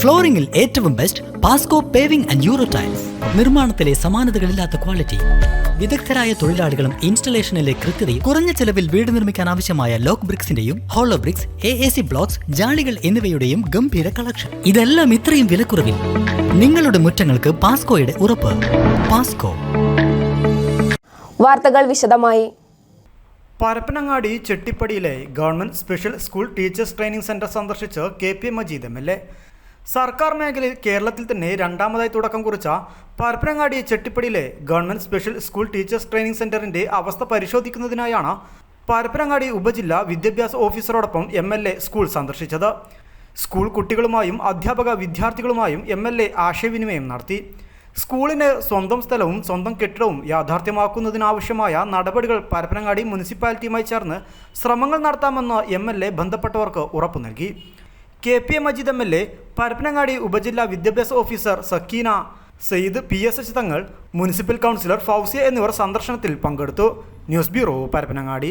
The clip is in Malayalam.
ഫ്ലോറിംഗിൽ ഏറ്റവും best Pasco paving and Euro tiles നിർമ്മാണത്തിലെ സമാനതകളില്ലാത്ത ക്വാളിറ്റി വിദഗ്ധരായ തൊഴിലാളികളും ഇൻസ്റ്റലേഷനിലെ കൃത്യതയും കുറഞ്ഞ ചെലവിൽ വീട് നിർമ്മിക്കാൻ ആവശ്യമായ lock ബ്രിക്സിന്റെയും hollow bricks A A C blocks ജാളികൾ എന്നിവയുടെയും ഗംഭീര കളക്ഷൻ ഇതെല്ലാം ഇത്രയും വിലക്കുറവിൽ. നിങ്ങളുടെ മുറ്റങ്ങൾക്ക് പാസ്കോയുടെ ഉറപ്പ്. പാസ്കോ വാർത്തകൾ വിശദമായി. Parappanangadi ചെട്ടിപ്പടിയിലെ government special school teachers training centre സന്ദർശിച്ച് K P Majeed M L A. സർക്കാർ മേഖലയിൽ കേരളത്തിൽ തന്നെ രണ്ടാമതായി തുടക്കം കുറിച്ച Parappanangadi ചെട്ടിപ്പടിയിലെ government special school teachers training സെന്ററിന്റെ അവസ്ഥ പരിശോധിക്കുന്നതിനായാണ് പരപ്പനങ്ങാടി ഉപജില്ല വിദ്യാഭ്യാസ ഓഫീസറോടൊപ്പം എം സ്കൂൾ സന്ദർശിച്ചത്. സ്കൂൾ കുട്ടികളുമായും അധ്യാപക വിദ്യാർത്ഥികളുമായും എം എൽ എ ആശയവിനിമയം നടത്തി. സ്കൂളിന് സ്വന്തം സ്ഥലവും സ്വന്തം കെട്ടിടവും യാഥാർത്ഥ്യമാക്കുന്നതിനാവശ്യമായ നടപടികൾ പരപ്പനങ്ങാടി മുനിസിപ്പാലിറ്റിയുമായി ചേർന്ന് ശ്രമങ്ങൾ നടത്താമെന്ന് എ ബന്ധപ്പെട്ടവർക്ക് ഉറപ്പു നൽകി. K P A Majeed M L A Parappanangadi ഉപജില്ലാ വിദ്യാഭ്യാസ officer Sakeena. Syed P S H Thangal municipal councillor Fousiya എന്നിവർ സന്ദർശനത്തിൽ പങ്കെടുത്തു. News bureau Parappanangadi.